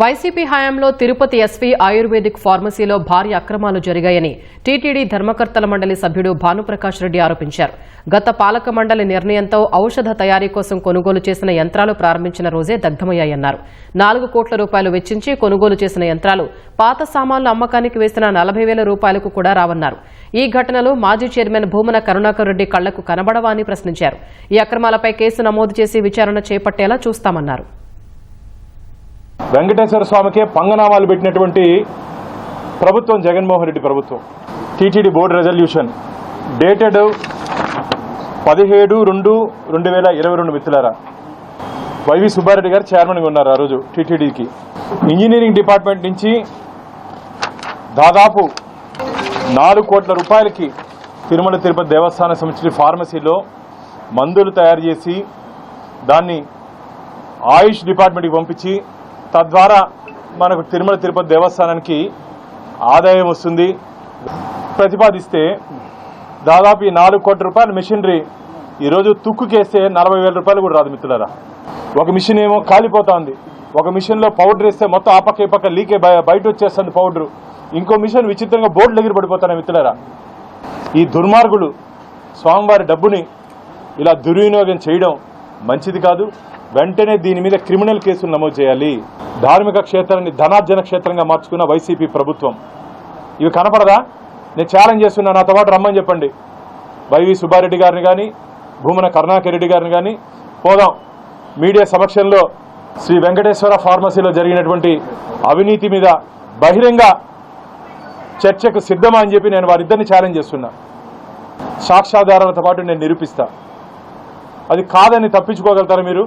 YCP హయాంలో Tirupati SV ayurvedic ఫార్మసీలో భారీ అక్రమాలు జరిగాయని టీటీడీ ధర్మకర్తల మండలి సభ్యుడు భానుప్రకాష్ రెడ్డి ఆరోపించారు. గత పాలక మండలి నిర్ణయంతో ఔషధ తయారీ కోసం కొనుగోలు చేసిన యంత్రాలు ప్రారంభించిన రోజే దగ్ధమయ్యాయన్నారు. నాలుగు కోట్ల రూపాయలు వెచ్చించి కొనుగోలు చేసిన యంత్రాలు పాత సామాన్లు అమ్మకానికి వేసిన నలభై వేల రూపాయలకు కూడా రావన్నారు. ఈ ఘటనలో మాజీ చైర్మన్ భూమన కరుణాకర్ రెడ్డి కళ్ళకు కనబడవా అని ప్రశ్నించారు. ఈ అక్రమాలపై కేసు నమోదు చేసి విచారణ చేపట్టేలా చూస్తామన్నారు. వెంకటేశ్వర స్వామికే పంగనామాలు పెట్టినటువంటి ప్రభుత్వం జగన్మోహన్ రెడ్డి ప్రభుత్వం. టీటీడీ బోర్డు రెజల్యూషన్ డేటెడ్ పదిహేడు రెండు రెండు వేల ఇరవై రెండు మిత్రులారా. వైవి సుబ్బారెడ్డి గారు చైర్మన్గా ఉన్నారు ఆ రోజు టీటీడీకి. ఇంజనీరింగ్ డిపార్ట్మెంట్ నుంచి దాదాపు నాలుగు కోట్ల రూపాయలకి తిరుమల తిరుపతి దేవస్థాన సంబంధించిన ఫార్మసీలో మందులు తయారు చేసి దాన్ని ఆయుష్ డిపార్ట్మెంట్కి పంపించి తద్వారా మనకు తిరుమల తిరుపతి దేవస్థానానికి ఆదాయం వస్తుంది. ప్రతిపాదిస్తే దాదాపు ఈ నాలుగు కోట్ల రూపాయల మిషనరీ ఈరోజు తుక్కుకేస్తే నలభై వేల రూపాయలు కూడా రాదు మిత్రులరా. ఒక మిషన్ ఏమో కాలిపోతా ఉంది ఒక మిషన్లో పౌడర్ వేస్తే మొత్తం ఆ పక్క ఈ పక్క లీకే బయ- బయట వచ్చేస్తుంది పౌడరు. ఇంకో మిషన్ విచిత్రంగా బోర్డు దగ్గర పడిపోతాను మిత్రులరా. ఈ దుర్మార్గులు స్వామివారి డబ్బుని ఇలా దుర్వినియోగం చేయడం మంచిది కాదు. వెంటనే దీని మీద క్రిమినల్ కేసులు నమోదు చేయాలి. ధార్మిక క్షేత్రాన్ని ధనార్జన క్షేత్రంగా మార్చుకున్న వైసీపీ ప్రభుత్వం. ఇవి కనపడదా? నేను ఛాలెంజ్ చేస్తున్నా నాతో పాటు రమ్మని చెప్పండి. వైవి సుబ్బారెడ్డి గారిని కానీ భూమన కరుణాకర్ రెడ్డి గారిని కానీ పోదాం. మీడియా సమక్షంలో శ్రీ వెంకటేశ్వర ఫార్మసీలో జరిగినటువంటి అవినీతి మీద బహిరంగ చర్చకు సిద్ధమా అని చెప్పి నేను వారిద్దరిని ఛాలెంజ్ చేస్తున్నా. సాక్ష్యాధారాలతో పాటు నేను నిరూపిస్తా. అది కాదని తప్పించుకోగలుగుతారా మీరు?